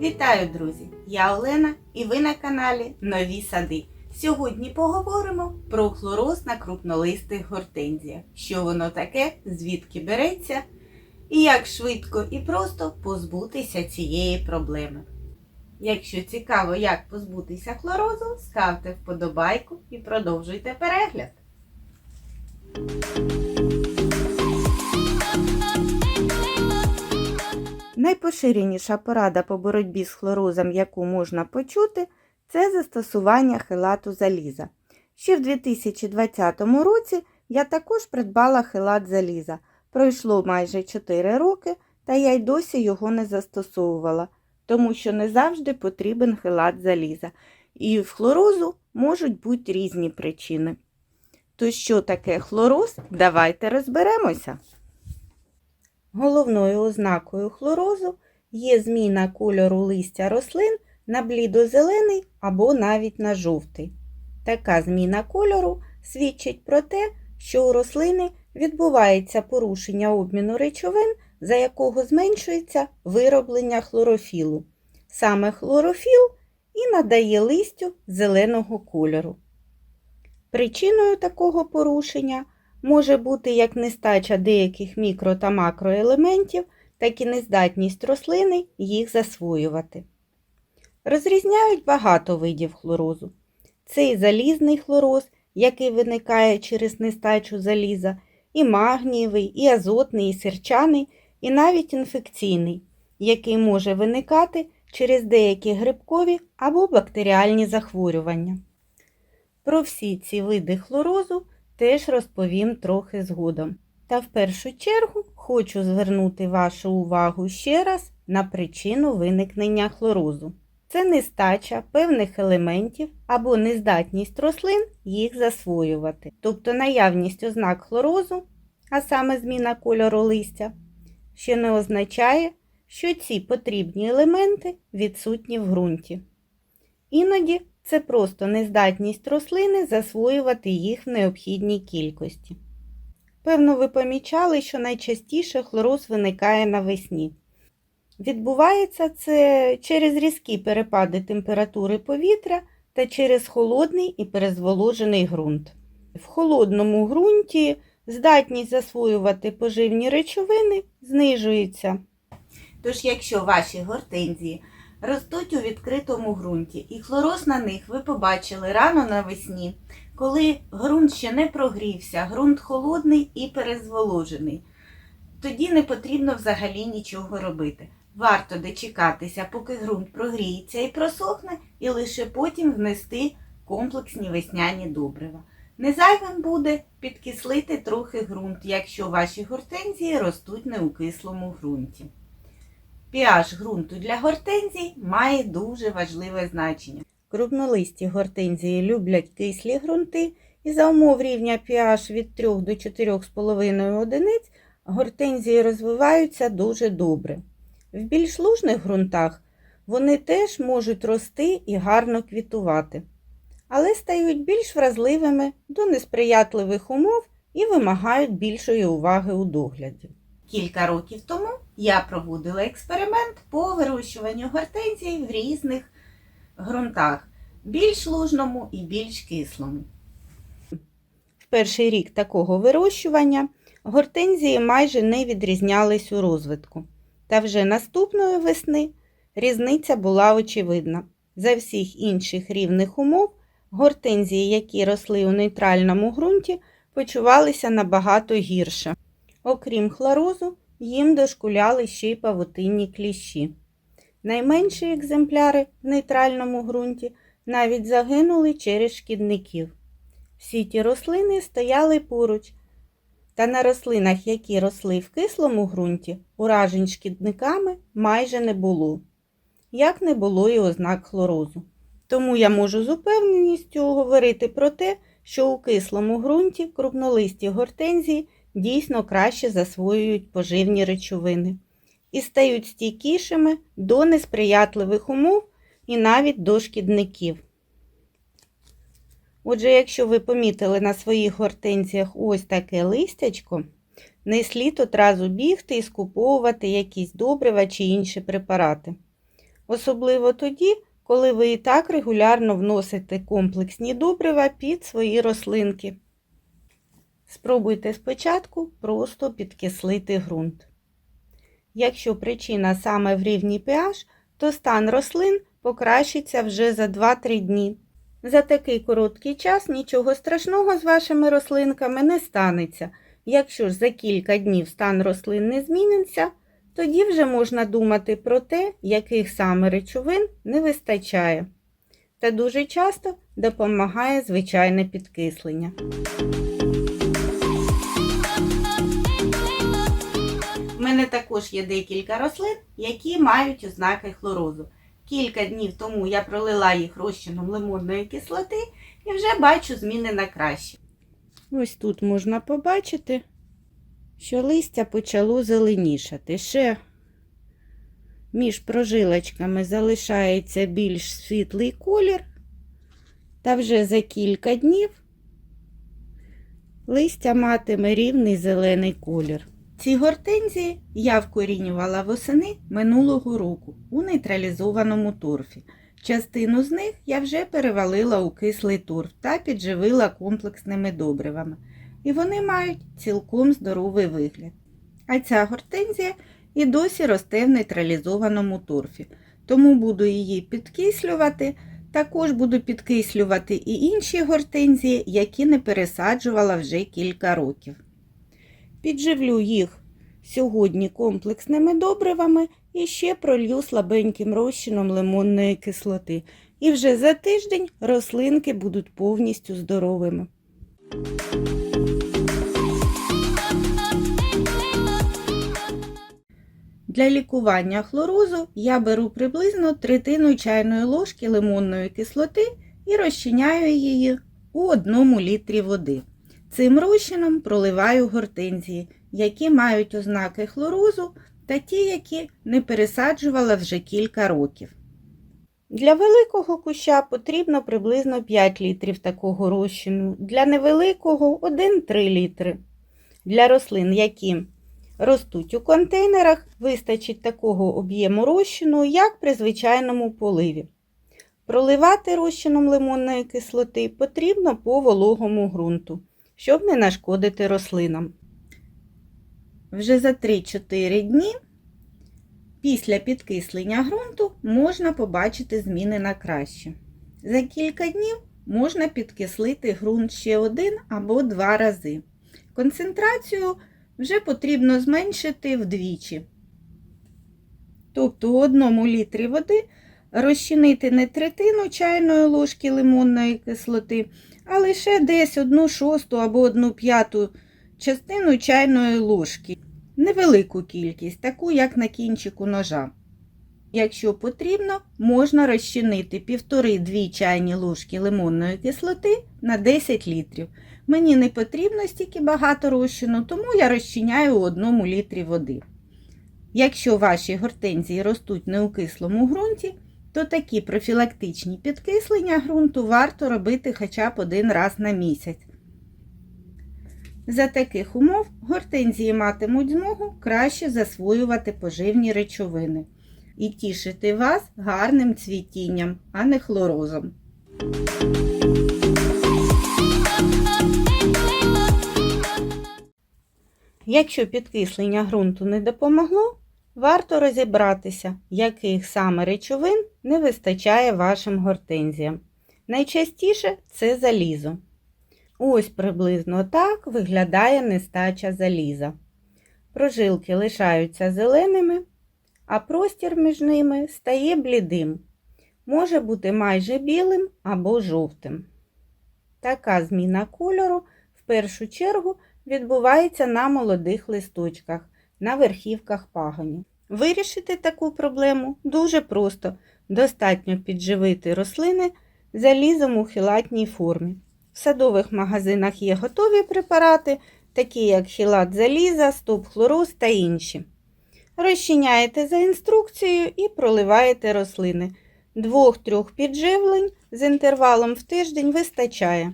Вітаю, друзі! Я Олена і ви на каналі Нові Сади. Сьогодні поговоримо про хлороз на крупнолистих гортензіях. Що воно таке, звідки береться і як швидко і просто позбутися цієї проблеми. Якщо цікаво, як позбутися хлорозу, ставте вподобайку і продовжуйте перегляд. Найпоширеніша порада по боротьбі з хлорозом, яку можна почути, це застосування хелату заліза. Ще в 2020 році я також придбала хелат заліза. Пройшло майже 4 роки, та я й досі його не застосовувала, тому що не завжди потрібен хелат заліза. І в хлорозу можуть бути різні причини. То що таке хлороз? Давайте розберемося. Головною ознакою хлорозу є зміна кольору листя рослин на блідозелений або навіть на жовтий. Така зміна кольору свідчить про те, що у рослини відбувається порушення обміну речовин, за якого зменшується вироблення хлорофілу. Саме хлорофіл і надає листю зеленого кольору. Причиною такого порушення може бути як нестача деяких мікро та макроелементів, так і нездатність рослини їх засвоювати. Розрізняють багато видів хлорозу. Це і залізний хлороз, який виникає через нестачу заліза, і магнієвий, і азотний, і сірчаний, і навіть інфекційний, який може виникати через деякі грибкові або бактеріальні захворювання. Про всі ці види хлорозу теж розповім трохи згодом. Та в першу чергу хочу звернути вашу увагу ще раз на причину виникнення хлорозу. Це нестача певних елементів або нездатність рослин їх засвоювати, тобто наявність ознак хлорозу, а саме зміна кольору листя, ще не означає, що ці потрібні елементи відсутні в ґрунті. Іноді це просто нездатність рослини засвоювати їх в необхідній кількості. Певно, ви помічали, що найчастіше хлороз виникає навесні. Відбувається це через різкі перепади температури повітря та через холодний і перезволожений ґрунт. В холодному ґрунті здатність засвоювати поживні речовини знижується. Тож, якщо ваші гортензії ростуть у відкритому ґрунті, і хлороз на них ви побачили рано навесні, коли ґрунт ще не прогрівся, ґрунт холодний і перезволожений, тоді не потрібно взагалі нічого робити. Варто дочекатися, поки ґрунт прогріється і просохне, і лише потім внести комплексні весняні добрива. Незайвим буде підкислити трохи ґрунт, якщо ваші гортензії ростуть не у кислому ґрунті. pH ґрунту для гортензій має дуже важливе значення. Крупнолисті гортензії люблять кислі ґрунти, і за умов рівня pH від 3 до 4,5 одиниць гортензії розвиваються дуже добре. В більш лужних ґрунтах вони теж можуть рости і гарно квітувати, але стають більш вразливими до несприятливих умов і вимагають більшої уваги у догляді. Кілька років тому я проводила експеримент по вирощуванню гортензій в різних ґрунтах, більш лужному і більш кислому. В перший рік такого вирощування гортензії майже не відрізнялись у розвитку. Та вже наступної весни різниця була очевидна. За всіх інших рівних умов гортензії, які росли у нейтральному ґрунті, почувалися набагато гірше. Окрім хлорозу, їм дошкуляли ще й павутинні кліщі. Найменші екземпляри в нейтральному ґрунті навіть загинули через шкідників. Всі ті рослини стояли поруч, та на рослинах, які росли в кислому ґрунті, уражень шкідниками майже не було, як не було і ознак хлорозу. Тому я можу з упевненістю говорити про те, що у кислому ґрунті крупнолисті гортензії дійсно краще засвоюють поживні речовини і стають стійкішими до несприятливих умов і навіть до шкідників. Отже, якщо ви помітили на своїх гортензіях ось таке листячко, не слід одразу бігти і скуповувати якісь добрива чи інші препарати. особливо тоді, коли ви і так регулярно вносите комплексні добрива під свої рослинки. Спробуйте спочатку просто підкислити ґрунт. Якщо причина саме в рівні pH, то стан рослин покращиться вже за 2-3 дні. За такий короткий час нічого страшного з вашими рослинками не станеться. Якщо ж за кілька днів стан рослин не зміниться, тоді вже можна думати про те, яких саме речовин не вистачає. Та дуже часто допомагає звичайне підкислення. Також є декілька рослин, які мають ознаки хлорозу. Кілька днів тому я пролила їх розчином лимонної кислоти і вже бачу зміни на краще. Ось тут можна побачити, що листя почало зеленішати. Ще між прожилочками залишається більш світлий колір, та вже за кілька днів листя матиме рівний зелений колір. Ці гортензії я вкорінювала восени минулого року у нейтралізованому торфі. Частину з них я вже перевалила у кислий торф та підживила комплексними добривами. І вони мають цілком здоровий вигляд. А ця гортензія і досі росте в нейтралізованому торфі, тому буду її підкислювати. Також буду підкислювати і інші гортензії, які не пересаджувала вже кілька років. Підживлю їх сьогодні комплексними добривами і ще пролью слабеньким розчином лимонної кислоти. І вже за тиждень рослинки будуть повністю здоровими. Для лікування хлорозу я беру приблизно третину чайної ложки лимонної кислоти і розчиняю її у одному літрі води. Цим розчином проливаю гортензії, які мають ознаки хлорозу та ті, які не пересаджувала вже кілька років. Для великого куща потрібно приблизно 5 літрів такого розчину, для невеликого 1-3 літри. Для рослин, які ростуть у контейнерах, вистачить такого об'єму розчину, як при звичайному поливі. Проливати розчином лимонної кислоти потрібно по вологому ґрунту, щоб не нашкодити рослинам. Вже за 3-4 дні після підкислення ґрунту можна побачити зміни на краще. За кілька днів можна підкислити ґрунт ще один або два рази. Концентрацію вже потрібно зменшити вдвічі. Тобто у одному літрі води розчинити не третину чайної ложки лимонної кислоти, а лише десь одну шосту або одну п'яту частину чайної ложки. Невелику кількість, таку як на кінчику ножа. Якщо потрібно, можна розчинити 1,5-2 чайні ложки лимонної кислоти на 10 літрів. Мені не потрібно стільки багато розчину, тому я розчиняю у одному літрі води. Якщо ваші гортензії ростуть не у кислому ґрунті, то такі профілактичні підкислення ґрунту варто робити хоча б один раз на місяць. За таких умов гортензії матимуть змогу краще засвоювати поживні речовини і тішити вас гарним цвітінням, а не хлорозом. Якщо підкислення ґрунту не допомогло, варто розібратися, яких саме речовин не вистачає вашим гортензіям. Найчастіше це залізо. Ось приблизно так виглядає нестача заліза. Прожилки лишаються зеленими, а простір між ними стає блідим, може бути майже білим або жовтим. Така зміна кольору в першу чергу відбувається на молодих листочках, на верхівках пагонів. Вирішити таку проблему дуже просто, достатньо підживити рослини залізом у хілатній формі. В садових магазинах є готові препарати, такі як хілат заліза, стоп-хлороз та інші. Розчиняєте за інструкцією і проливаєте рослини. Двох-трьох підживлень з інтервалом в тиждень вистачає.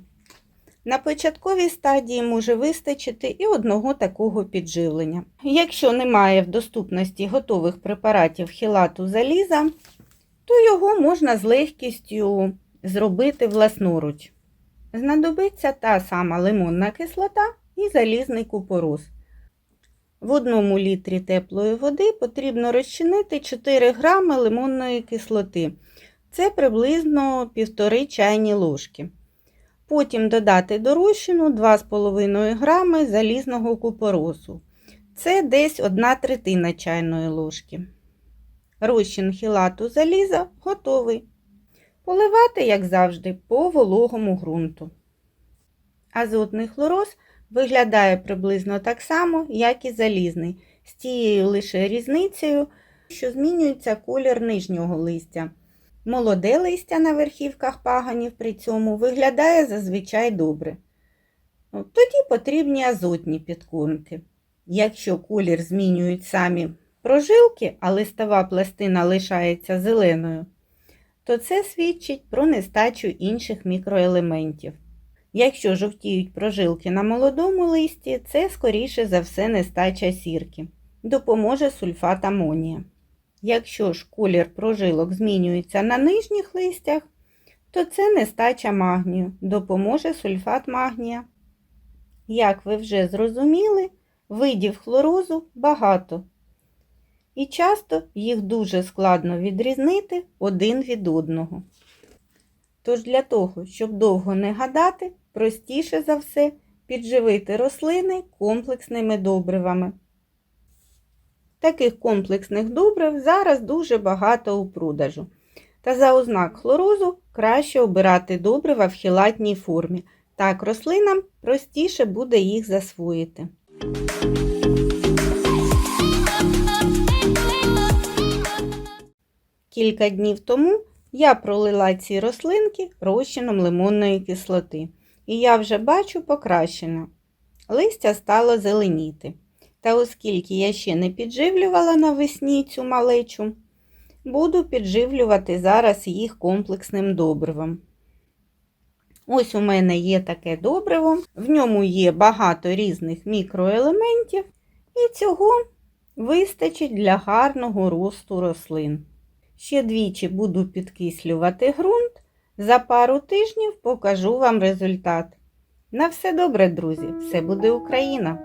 На початковій стадії може вистачити і одного такого підживлення. Якщо немає в доступності готових препаратів хілату заліза, то його можна з легкістю зробити власноруч. Знадобиться та сама лимонна кислота і залізний купорос. В одному літрі теплої води потрібно розчинити 4 грами лимонної кислоти. Це приблизно 1,5 чайні ложки. Потім додати до розчину 2,5 грами залізного купоросу. Це десь 1 третина чайної ложки. Розчин хілату заліза готовий. Поливати, як завжди, по вологому ґрунту. Азотний хлороз виглядає приблизно так само, як і залізний, з тією лише різницею, що змінюється колір нижнього листя. Молоде листя на верхівках паганів при цьому виглядає зазвичай добре. Тоді потрібні азотні підкормки. Якщо колір змінюють самі прожилки, а листова пластина лишається зеленою, то це свідчить про нестачу інших мікроелементів. Якщо жовтіють прожилки на молодому листі, це скоріше за все нестача сірки. Допоможе сульфат амонія. Якщо ж колір прожилок змінюється на нижніх листях, то це нестача магнію, допоможе сульфат магнія. Як ви вже зрозуміли, видів хлорозу багато. І часто їх дуже складно відрізнити один від одного. Тож для того, щоб довго не гадати, простіше за все підживити рослини комплексними добривами. Таких комплексних добрив зараз дуже багато у продажу. Та за ознак хлорозу краще обирати добрива в хілатній формі. Так рослинам простіше буде їх засвоїти. Кілька днів тому я пролила ці рослинки розчином лимонної кислоти. І я вже бачу покращення. Листя стало зеленіти. Та оскільки я ще не підживлювала навесні цю малечу, буду підживлювати зараз їх комплексним добривом. Ось у мене є таке добриво, в ньому є багато різних мікроелементів, і цього вистачить для гарного росту рослин. Ще двічі буду підкислювати ґрунт. За пару тижнів покажу вам результат. На все добре, друзі! Все буде Україна!